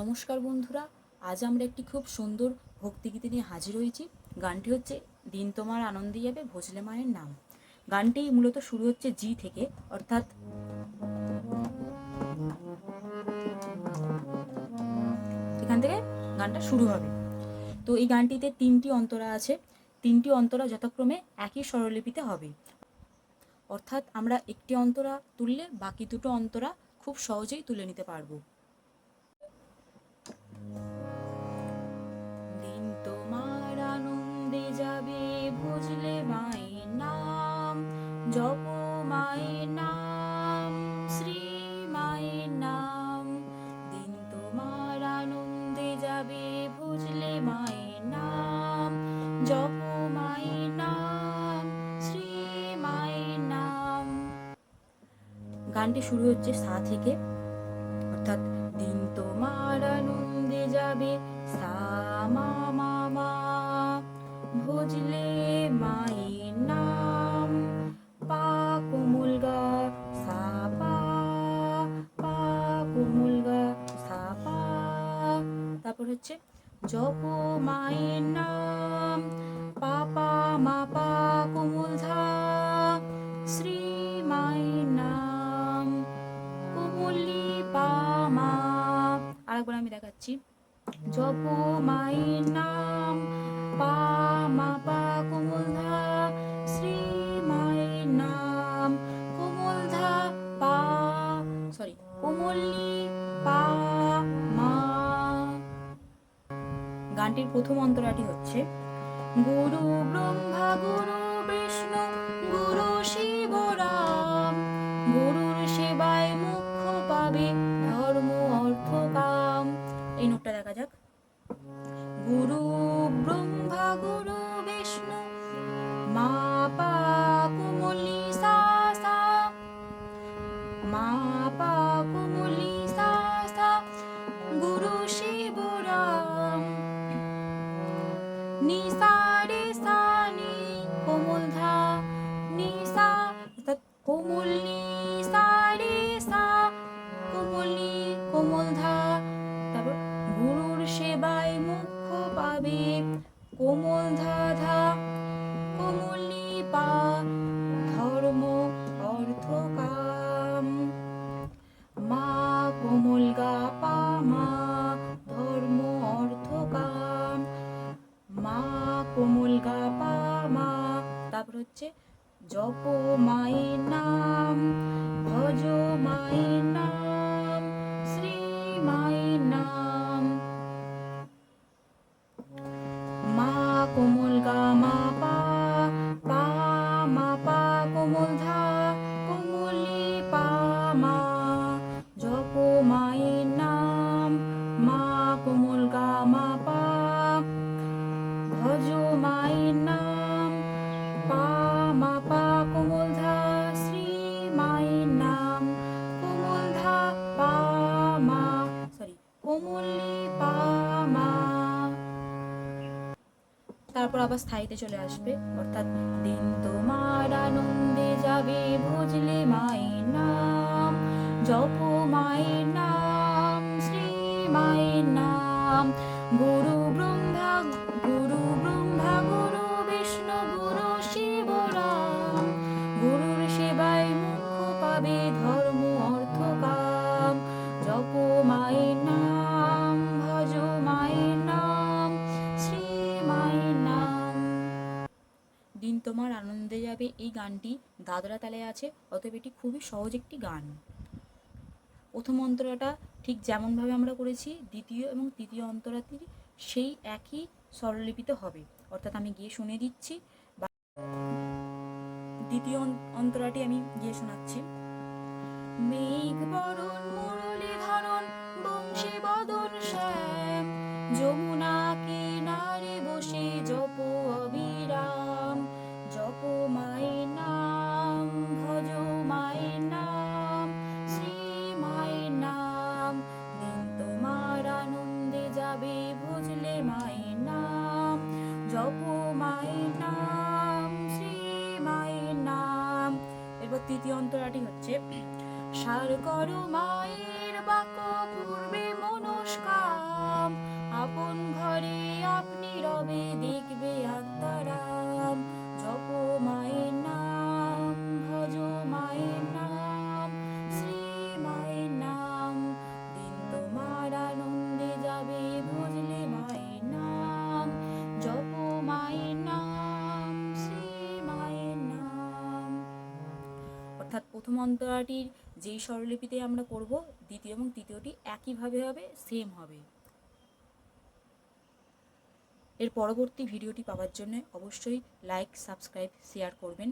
নমস্কার বন্ধুরা, আজ আমরা একটি খুব সুন্দর ভক্তিগীতি নিয়ে হাজির হয়েছি। গানটি হচ্ছে দিন তোমার আনন্দে যাবে ভোজলে মায়ের নাম। গানটি মূলত শুরু হচ্ছে জি থেকে, অর্থাৎ এখান থেকে গানটা শুরু হবে। তো এই গানটিতে তিনটি অন্তরা আছে। তিনটি অন্তরা যথাক্রমে একই স্বরলিপিতে হবে। অর্থাৎ আমরা একটি অন্তরা তুললে বাকি দুটো অন্তরা খুব সহজেই তুলে নিতে পারব। গানটি শুরু হচ্ছে সা থেকে। অর্থাৎ, দিন তোমার আনন্দে যাবে, সা, মা মা মা। মায়ের নাম, পা কোমল গা, সা, পা। পা কোমল গা, সা, পা। তারপর হচ্ছে, জপ মায়ের নাম, পা পা, মা, পা কোমল ধা। শ্রী আমি জপ মায়ের নাম, পা মা পা কোমল ধা, শ্রী মায়ের নাম। কোমল ধা, পা সরি কোমলি পা, মা। গানটির প্রথম অন্তরাটি হচ্ছে, গুরু ব্রহ্মা, গুরু বিষ্ণু, গুরু শিব রাম, গুরুর সেবায় মুখ্য পাবে নিসা রে সা কোমল ধা নি সা রে সা কোমলি কোমল ধা গুরুর সেবায় মুখ্য পাবে কোমল ধা ধা মা তারপর হচ্ছে জপ মায়ের নাম ভজ মায়ের নাম। তারপর আবার স্থায়ীতে চলে আসবে। অর্থাৎ দিন তোমার আনন্দে যাবে বুঝলে মায়ের নাম, জপ মায়ের নাম, শ্রী মায়ের নাম। গুরু ব্রহ্মা গুরু ব্রহ্মা, গুরু তোমার আনন্দে যাবে এই গানটি। দাদরা তালে আছে, অতএব এটি খুবই সহজ একটি গান। প্রথম অন্তরাটা ঠিক যেমনভাবে আমরা করেছি, দ্বিতীয় এবং তৃতীয় অন্তরাটি সেই একই স্বরলিপিতে হবে। অর্থাৎ আমি গিয়ে শুনে দিচ্ছি দ্বিতীয় অন্তরাটি আমি গিয়ে শোনাচ্ছি। মাই নাম জপ মায়ের নাম শ্রী নাম এরপর তৃতীয় অন্তরাটি হচ্ছে, সার কর মায়ের পূর্বে মনস্কাম। আপন ঘরে আপনি রবে দেখবে আত্ম। প্রথম অন্তরাটির যেই স্বরলিপিতে আমরা করব, দ্বিতীয় এবং তৃতীয়টি একইভাবে হবে সেম হবে। এর পরবর্তী ভিডিওটি পাওয়ার জন্য অবশ্যই লাইক সাবস্ক্রাইব শেয়ার করবেন।